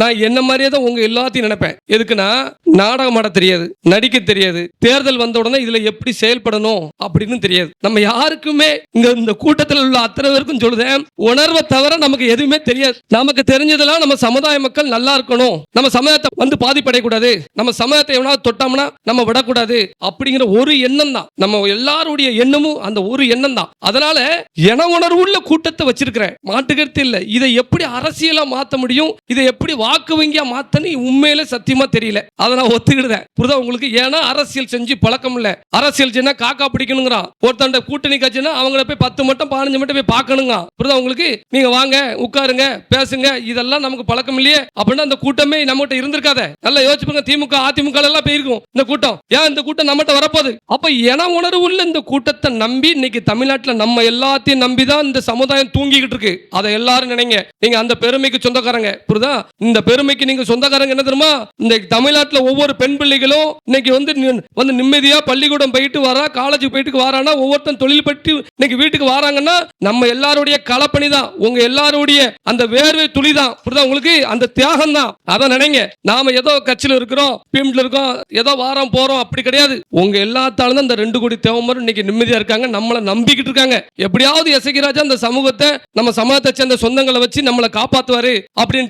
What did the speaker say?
நான் என்ன மாதிரியே தான் உங்க எல்லாத்தையும் நினைப்பேன். எதுக்குன்னா நாடகம் ஆட தெரியாது நடிக்க தெரியாது தேர்தல் வந்த உடனே இதுல எப்படி செயல்படணும் அப்படின்னு தெரியாது. நம்ம யாருக்குமே இங்க இந்த கூட்டத்தில் உள்ள அத்தனை பேருக்கும் சொல்லுதேன் உணர்வை தவிர நமக்கு எதுவுமே தெரியாது. நமக்கு தெரிஞ்சதெல்லாம் நம்ம சமுதாய மக்கள் நல்லா இருக்கணும். நம்ம சமுதாயத்தை வந்து பாதிப்படையக்கூடாது. நம்ம சமுதாயத்தை எவனாவது தொட்டோம்னா நம்ம விடக்கூடாது அப்படிங்கிற ஒரு எண்ணம் தான். நம்ம எல்லாருடைய எண்ணமும் அந்த ஒரு எண்ணம் தான். அதனால என உணர்வுள்ள கூட்டத்தை வச்சிருக்கிறேன். மாட்டுக்கருத்து இல்ல. இதை எப்படி அரசியலா மாத்த முடியும்? இதை எப்படி வாக்கு வங்கியா மாத்தன்னு உண்மையில சத்தியமா தெரியல. அதை நான் ஒத்துக்கிடுதேன் புரிதா உங்களுக்கு? ஏன்னா அரசியல் செஞ்சு பழக்கம் இல்ல. அரசியல் செஞ்சா காக்கா பிடிக்கணுங்கிறான். ஒருத்தண்ட கூட்டணி கட்சினா அவங்கள போய் பத்து மட்டும் பதினஞ்சு மட்டும் போய் பார்க்கணுங்க புரிதா உங்களுக்கு? நீங்க வாங்க உட்காருங்க பேசுங்க. இதெல்லாம் நமக்கு பழக்கம் இல்லையே. அப்படின்னா அந்த கூட்டமே நம்மகிட்ட இருந்திருக்காத. நல்லா யோசிச்சுங்க திமுக அதிமுக எல்லாம் போயிருக்கும் இந்த கூட்டம். ஏன் இந்த கூட்டம் நம்மகிட்ட வரப்போகுது? அப்ப என உணர்வு உள்ள இந்த கூட்டத்தை நம்பி இன்னைக்கு தமிழ்நாட்டுல நம்ம எல்லாத்தையும் நம்பி தான் இந்த சமுதாயம் தூங்கிக்கிட்டு இருக்கு. அதை எல்லாரும் நினைங்க. நீங்க அந்த பெருமைக்கு சொந்தக்காரங்க. புரிதா? இந்த பெருமைக்கு நீங்க சொந்தக்காரங்க என்ன தெரியுமா? இந்த தமிழ்நாட்டில் ஒவ்வொரு பெண் பிள்ளைகளும் இன்னைக்கு வந்து வந்து நிம்மதியா பள்ளிக்கூடம் போயிட்டு வரா காலேஜ் போயிட்டு வரானா ஒவ்வொருத்தன் தொழில் பற்றி இன்னைக்கு வீட்டுக்கு வராங்கன்னா நம்ம எல்லாருடைய களப்பணி தான். உங்க எல்லாருடைய அந்த வேர்வை துளி தான். புரியுதா உங்களுக்கு? அந்த தியாகம் தான். அதை நினைங்க. நாம ஏதோ கட்சியில இருக்கிறோம் பீம்ல இருக்கோம் ஏதோ வாரம் போறோம் அப்படி கிடையாது. உங்க எல்லாத்தாலும் அந்த இந்த ரெண்டு கோடி தேவமரும் இன்னைக்கு நிம்மதியா இருக்காங்க. நம்மளை நம்பிக்கிட்டு இருக்காங்க. எப்படியாவது எசகிராஜா அந்த சமூகத்தை நம்ம சமூகத்தை சேர்ந்த சொந்தங்களை வச்சு நம்மளை காப்பாத்துவாரு அப்படின்ட்டு